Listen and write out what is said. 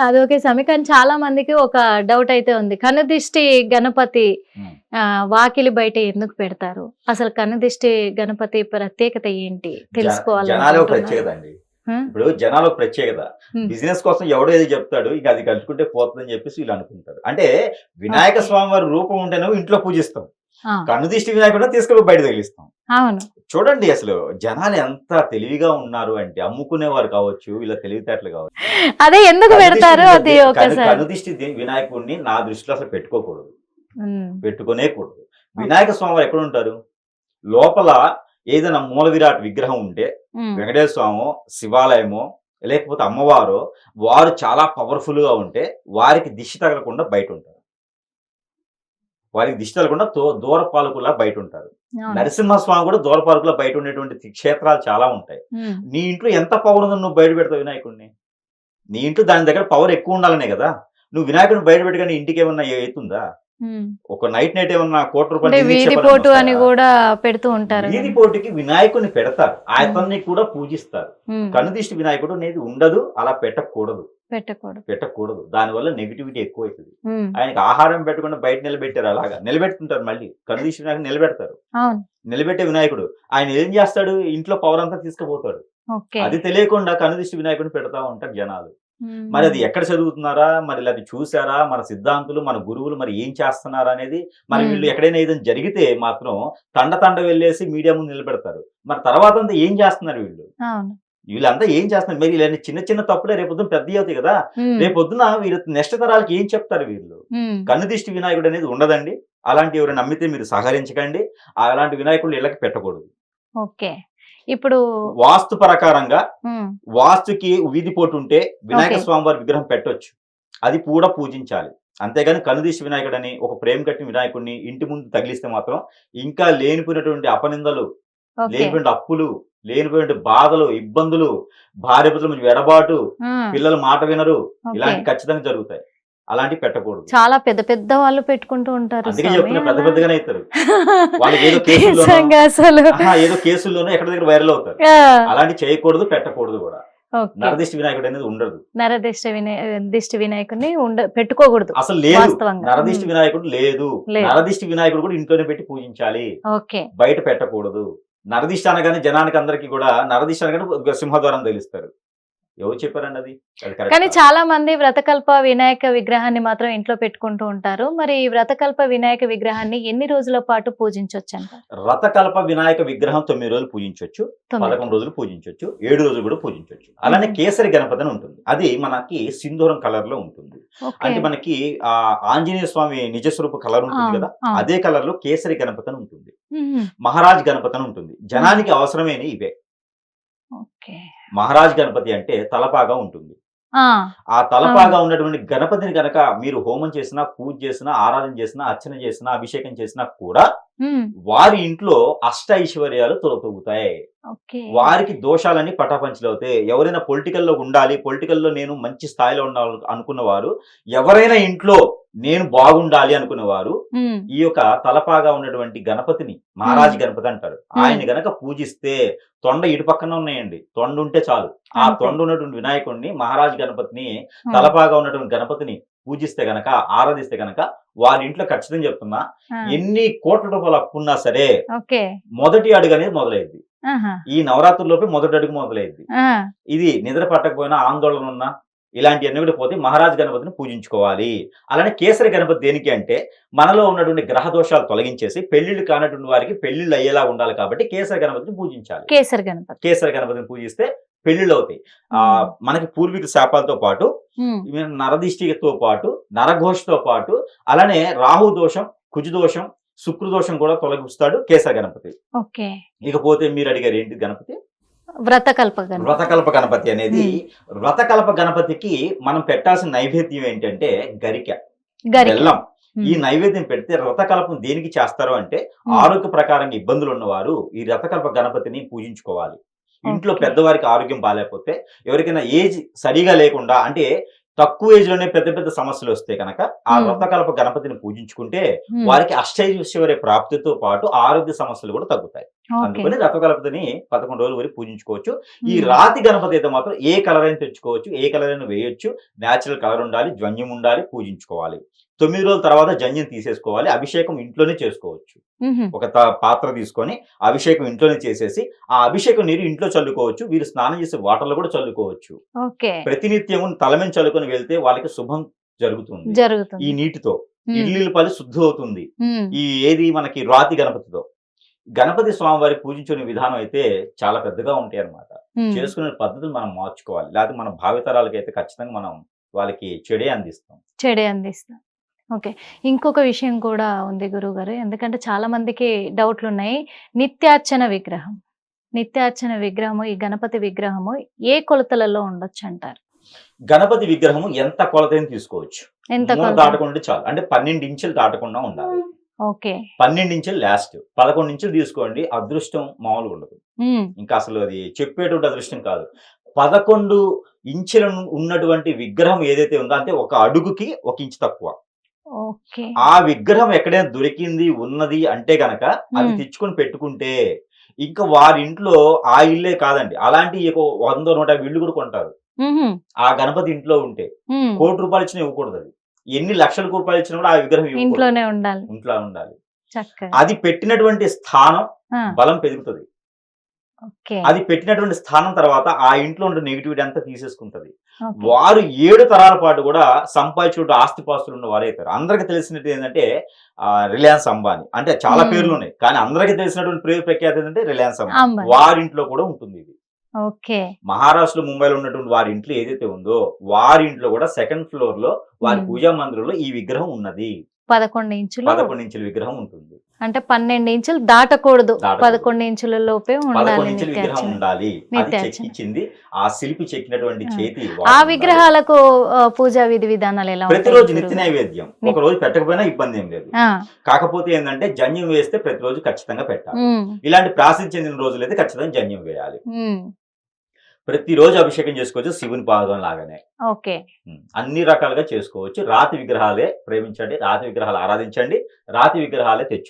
అది ఓకే స్వామి. కానీ చాలా మందికి ఒక డౌట్ అయితే ఉంది. కనుదిష్టి గణపతి. ఆ, వాకిలి బయట ఎందుకు పెడతారు? అసలు కనుదిష్టి గణపతి ప్రత్యేకత ఏంటి? తెలుసుకోవాలి జనాలు ప్రత్యేకత అండి. ఇప్పుడు జనాలు ప్రత్యేకత. Hmm. బిజినెస్ కోసం ఎవడో ఏది చెప్తాడు ఇక అది కలుసుకుంటే పోతుందని చెప్పేసి వీళ్ళు అనుకుంటారు. అంటే వినాయక. స్వామి వారి రూపం ఉంటేనే ఇంట్లో పూజిస్తాం. కన్ను దిష్టి వినాయకుడు తీసుకెళ్ళి బయట తగిలిస్తాం. అవును. చూడండి అసలు జనాలు ఎంత తెలివిగా ఉన్నారు అంటే అమ్ముకునేవారు కావచ్చు వీళ్ళ తెలివితేటలు కావచ్చు. అదే ఎందుకు పెడతారు? కన్ను అది దిష్టి- కన్ను- ఒకసారి కన్ను దిష్టి ది- వినాయకుడిని నా దృష్టిలో అసలు పెట్టుకోకూడదు. ఉమ్, పెట్టుకునే కూడదు వినాయక స్వామి వారు ఎక్కడ ఉంటారు? లోపల ఏదైనా మూల విరాట్ విగ్రహం ఉంటే వెంకటేశ్వర స్వామో శివాలయమో లేకపోతే అమ్మవారు వారు చాలా పవర్ఫుల్గా ఉంటే వారికి దిష్టి తగలకుండా బయట ఉంటారు. వారికి దిష్టి తగలకుండా దో- దూర పాలకులా బయట ఉంటారు. నరసింహస్వామి కూడా దూర పాలకులా బయట ఉండేటువంటి క్షేత్రాలు చాలా ఉంటాయి. నీ ఇంట్లో ఎంత పవర్ ఉందో నువ్వు బయట పెడతావు వినాయకుడిని నీ ఇంట్లో దాని దగ్గర పవర్ ఎక్కువ ఉండాలనే కదా. నువ్వు వినాయకుడిని బయట పెట్టగానే ఇంటికి ఏమన్నా అవుతుందా. ఒక నైట్ నైట్ ఏమన్నా కోటి అంటే రూపాయలు పోటు అని? కూడా పెడుతూ ఉంటారు వీధి పోటీకి వినాయకుడిని పెడతారు. అతన్ని కూడా పూజిస్తారు. కనుదిష్టి వినాయకుడు అనేది ఉండదు అలా పెట్టకూడదు. పెట్టకూడదు. పెట్టకూడదు. దానివల్ల నెగిటివిటీ ఎక్కువ అవుతుంది ఆయనకి ఆహారం పెట్టకుండా బయట నిలబెట్టారు అలాగా. నిలబెట్టుకుంటారు మళ్ళీ. కనుదిష్టి వినాయకుడు నిలబెడతారు. నిలబెట్టే వినాయకుడు. ఆయన ఏం చేస్తాడు? ఇంట్లో పవర్ అంతా తీసుకుపోతాడు. అది తెలియకుండా కనుదిష్టి వినాయకుడిని పెడతా ఉంటారు జనాలు. మరి అది ఎక్కడ చదువుతున్నారా? మరి అది చూసారా మన సిద్ధాంతులు మన గురువులు మరి ఏం చేస్తున్నారా అనేది మరి. వీళ్ళు ఎక్కడైనా ఏదైనా జరిగితే మాత్రం తండ తండ వెళ్ళేసి మీడియా ముందు నిలబెడతారు. మరి తర్వాత అంతా ఏం చేస్తున్నారు వీళ్ళు? వీళ్ళంతా ఏం చేస్తున్నారు? మరి ఇలాంటి చిన్న చిన్న తప్పులే రేపొద్దున పెద్ద అవుతాయి కదా. రేపొద్దున వీళ్ళు నెక్స్ట్ తరాలకి ఏం చెప్తారు వీళ్ళు? ఉమ్, కన్నుదిష్టి వినాయకుడు అనేది ఉండదండి. అలాంటి ఎవరు నమ్మితే మీరు సహకరించకండి. అలాంటి వినాయకుడు ఇళ్ళకి పెట్టకూడదు. ఓకే. ఇప్పుడు వాస్తు ప్రకారంగా వాస్తుకి వీధి పోటు ఉంటే వినాయక. స్వామి వారి విగ్రహం పెట్టొచ్చు. అది కూడా పూజించాలి. అంతేగాని కనుదీసి వినాయకుడని ఒక ప్రేమ కట్టిన వినాయకుడిని ఇంటి ముందు తగిలిస్తే మాత్రం ఇంకా లేనిపోయినటువంటి అపనిందలు లేనిపోయిన అప్పులు లేనిపోయిన బాధలు ఇబ్బందులు భార్య మధ్య ఎడబాటు పిల్లలు మాట వినరు. ఇలాంటి ఖచ్చితంగా జరుగుతాయి. అలాంటివి పెట్టకూడదు. చాలా పెద్ద పెద్ద వాళ్ళు పెట్టుకుంటూ ఉంటారు అందుకే స్వామి చెప్తున్నా పెద్ద అలా. పెద్దగానే అవుతారు వాళ్ళకి ఏదో అసలు. ఏదో కేసుల్లోనూ ఎక్కడ దగ్గర వైరల్ అవుతారు. అలాంటి చేయకూడదు పెట్టకూడదు కూడా. నరదిష్టి వినాయకుడు అనేది ఉండదు. నరదిష్టి దిష్టి వినాయకుడిని ఉండ పెట్టుకోకూడదు అసలు లేదు. నరదిష్టి. వినాయకుడు లేదు. నరదిష్టి వినాయకుడు కూడా ఇంట్లోనే పెట్టి పూజించాలి. ఓకే. బయట పెట్టకూడదు. నరదిష్టి అనగానే జనానికి అందరికి కూడా నరదిష్టి అనగానే సింహద్వారం తెలుస్తారు ఎవరు చెప్పారండి అది కానీ. చాలా మంది వ్రతకల్ప వినాయక విగ్రహాన్ని మాత్రం ఇంట్లో పెట్టుకుంటూ ఉంటారు. మరి ఈ వ్రతకల్ప వినాయక విగ్రహాన్ని ఎన్ని రోజుల పాటు పూజించవచ్చు అంట రథకల్ప వినాయక విగ్రహం తొమ్మిది రోజులు పూజించవచ్చు పదకొండు రోజులు పూజించవచ్చు ఏడు రోజులు కూడా పూజించవచ్చు అలానే. కేసరి గణపతి అని ఉంటుంది. అది మనకి సింధూరం కలర్లో ఉంటుంది. అంటే మనకి ఆ ఆంజనేయ స్వామి నిజస్వరూప కలర్ ఉంటుంది కదా? అదే కలర్లో కేసరి గణపతి అని ఉంటుంది. మహారాజ్ గణపతి అని ఉంటుంది. జనానికి అవసరమైన ఇవే. మహారాజ్ గణపతి అంటే తలపాగా ఉంటుంది. ఆ. తలపాగా ఉన్నటువంటి గణపతిని గనక మీరు హోమం చేసినా పూజ చేసినా ఆరాధన చేసినా అర్చన చేసినా అభిషేకం చేసినా కూడా వారి ఇంట్లో అష్ట ఐశ్వర్యాలు తొలతొగుతాయి. వారికి దోషాలన్నీ పటాపంచలు అవుతాయి ఎవరైనా పొలిటికల్లో ఉండాలి పొలిటికల్లో నేను మంచి స్థాయిలో ఉండాలి అనుకున్న వారు ఎవరైనా ఇంట్లో నేను బాగుండాలి అనుకునేవారు ఈ యొక్క తలపాగా ఉన్నటువంటి గణపతిని మహారాజ్ గణపతి అంటారు ఆయన గనక పూజిస్తే తొండ ఇటు పక్కన ఉన్నాయండి. తొండ ఉంటే చాలు. ఆ. తొండ ఉన్నటువంటి వినాయకుడిని మహారాజ్ గణపతిని తలపాగా ఉన్నటువంటి గణపతిని పూజిస్తే గనక ఆరాధిస్తే గనక వారి ఇంట్లో ఖచ్చితంగా చెప్తున్నా ఎన్ని కోట్ల రూపాయలు అప్పున్నా సరే మొదటి అడుగు అనేది మొదలైంది ఈ నవరాత్రుల్లోపే మొదటి అడుగు మొదలైంది ఇది నిద్ర పట్టకపోయినా ఆందోళన ఉన్నా ఇలాంటివన్నీ కూడా పోతే మహారాజ్ గణపతిని పూజించుకోవాలి. అలానే కేసరి గణపతి దేనికి అంటే మనలో ఉన్నటువంటి గ్రహ దోషాలు తొలగించేసి పెళ్ళిళ్ళు కానటువంటి వారికి పెళ్ళిళ్ళు అయ్యేలా ఉండాలి కాబట్టి కేసరి గణపతిని పూజించాలి. కేసరి గణపతి. కేసరి గణపతిని పూజిస్తే పెళ్ళిళ్ళు అవుతాయి. ఆ మనకి పూర్వీకుల శాపాలతో పాటు నరదిష్టితో పాటు నరఘోషతో పాటు అలానే రాహు దోషం కుజు దోషం శుక్ర దోషం కూడా తొలగిస్తాడు కేసరి గణపతి. ఓకే. ఇకపోతే మీరు అడిగారు ఏంటి గణపతి? వ్రతకల్ప గణపతి వ్రతకల్ప గణపతి అనేది వ్రతకల్ప గణపతికి మనం పెట్టాల్సిన నైవేద్యం ఏంటంటే గరిక బెల్లం. ఈ నైవేద్యం పెడితే రథకల్పం దేనికి చేస్తారు అంటే ఆరోగ్య ప్రకారంగా ఇబ్బందులు ఉన్నవారు ఈ రథకల్ప గణపతిని పూజించుకోవాలి. ఇంట్లో. పెద్దవారికి ఆరోగ్యం బాగాలేకపోతే ఎవరికైనా ఏజ్ సరిగా లేకుండా అంటే తక్కువ ఏజ్లోనే పెద్ద పెద్ద సమస్యలు వస్తే కనుక ఆ ఉమ్. రథకల్ప గణపతిని పూజించుకుంటే వారికి అష్టైశ్వర్య ప్రాప్తితో పాటు ఆరోగ్య సమస్యలు కూడా తగ్గుతాయి. అందుకని రథగణపతిని పదకొండు రోజుల వరకు పూజించుకోవచ్చు. ఈ. రాతి గణపతి అయితే మాత్రం ఏ కలర్ అయినా తెచ్చుకోవచ్చు. ఏ కలర్ అయినా వేయొచ్చు. న్యాచురల్ కలర్ ఉండాలి జన్యం ఉండాలి పూజించుకోవాలి. తొమ్మిది రోజుల తర్వాత జన్యం తీసేసుకోవాలి. అభిషేకం ఇంట్లోనే చేసుకోవచ్చు. ఒక పాత్ర తీసుకొని అభిషేకం ఇంట్లోనే చేసేసి ఆ అభిషేకం నీరు ఇంట్లో చల్లుకోవచ్చు. వీరు స్నానం చేసే వాటర్లో కూడా చల్లుకోవచ్చు. ఓకే. ప్రతినిత్యము తలమైన చల్లుకొని వెళ్తే వాళ్ళకి శుభం జరుగుతుంది. ఈ జరుగుతుంది నీటితో ఉమ్. ఇల్లు పలి శుద్ధి అవుతుంది. ఈ ఏది మనకి రాతి గణపతితో గణపతి స్వామివారి పూజించుకునే విధానం అయితే చాలా పెద్దగా ఉంటాయి అన్నమాట. ఉమ్. చేసుకునే పద్ధతులు మనం మార్చుకోవాలి. లేకపోతే మన భావితరాలకి అయితే ఖచ్చితంగా మనం వాళ్ళకి చెడే అందిస్తాం. చెడే అందిస్తాం. ఓకే. ఇంకొక విషయం కూడా ఉంది గురువు గారు ఎందుకంటే చాలా మందికి డౌట్లు ఉన్నాయి నిత్యార్చన విగ్రహం. నిత్యార్చన విగ్రహము ఈ గణపతి విగ్రహము ఏ కొలతలలో ఉండొచ్చు అంటారు గణపతి విగ్రహం ఎంత కొలతైనా తీసుకోవచ్చు. ఎంత దాటకుండా చాలు. అంటే పన్నెండు ఇంచులు దాటకుండా ఉండాలి. ఓకే పన్నెండు ఇంచులు లాస్ట్ పదకొండు ఇంచులు తీసుకోండి అదృష్టం మామూలుగా ఉండదు. ఇంకా అసలు అది చెప్పేటువంటి అదృష్టం కాదు పదకొండు ఇంచుల ఉన్నటువంటి విగ్రహం ఏదైతే ఉందో అంటే ఒక అడుగుకి ఒక ఇంచు తక్కువ ఆ విగ్రహం ఎక్కడైనా దొరికింది ఉన్నది అంటే గనక అది. తెచ్చుకొని పెట్టుకుంటే ఇంకా వారి ఇంట్లో ఆ ఇల్లే కాదండి అలాంటి వంద నూట ఇల్లు కూడా కొంటారు. ఆ గణపతి ఇంట్లో ఉంటే. కోటి రూపాయలు ఇచ్చినా ఇవ్వకూడదు అది ఎన్ని లక్షల రూపాయలు ఇచ్చినా కూడా ఆ విగ్రహం. ఇంట్లోనే ఉండాలి. ఇంట్లో ఉండాలి. అది పెట్టినటువంటి స్థానం బలం పెరుగుతుంది. అది పెట్టినటువంటి స్థానం తర్వాత ఆ ఇంట్లో ఉండే నెగిటివిటీ అంతా తీసేసుకుంటది. వారు ఏడు తరాల పాటు కూడా సంపాదించుకుంటూ ఆస్తిపాస్తులు ఉన్న వారే అవుతారు. అందరికి తెలిసినట్టు ఏంటంటే ఆ, రిలయన్స్ అంబానీ. అంటే చాలా. పేర్లు ఉన్నాయి. కానీ అందరికి తెలిసినటువంటి పేరు ప్రఖ్యాతి ఏంటంటే రిలయన్స్ అంబానీ. అంబానీ. వారింట్లో కూడా ఉంటుంది ఇది. ఓకే మహారాష్ట్రలో ముంబైలో ఉన్నటువంటి వారి ఇంట్లో ఏదైతే ఉందో వారి ఇంట్లో కూడా సెకండ్ ఫ్లోర్లో వారి. పూజా మందిరంలో ఈ విగ్రహం ఉన్నది పదకొండు ఇంచులు పదకొండు ఇంచుల విగ్రహం ఉంటుంది. అంటే పన్నెండు ఇంచులు దాటకూడదు. పదకొండు ఇంచుల లోపే ఉండాలి విగ్రహం ఉండాలి. చెక్కించింది ఆ శిల్పి చెక్కినటువంటి. చేతి ఆ. విగ్రహాలకు పూజా విధి విధానాలు ఎలా ప్రతిరోజు నిత్య? నైవేద్యం. ఒక రోజు పెట్టకపోయినా ఇబ్బంది ఏం లేదు. కాకపోతే ఏంటంటే జన్యం వేస్తే ప్రతిరోజు ఖచ్చితంగా పెట్టాలి. ఇలాంటి ప్రాసిద్ధి చెందిన రోజులు అయితే ఖచ్చితంగా జన్యం వేయాలి. ప్రతిరోజు అభిషేకం చేసుకోవచ్చు శివుని పాదం లాగానే. ఓకే. అన్ని రకాలుగా చేసుకోవచ్చు. రాతి విగ్రహాలే ప్రేమించండి రాతి విగ్రహాలు ఆరాధించండి రాతి విగ్రహాలే తెచ్చు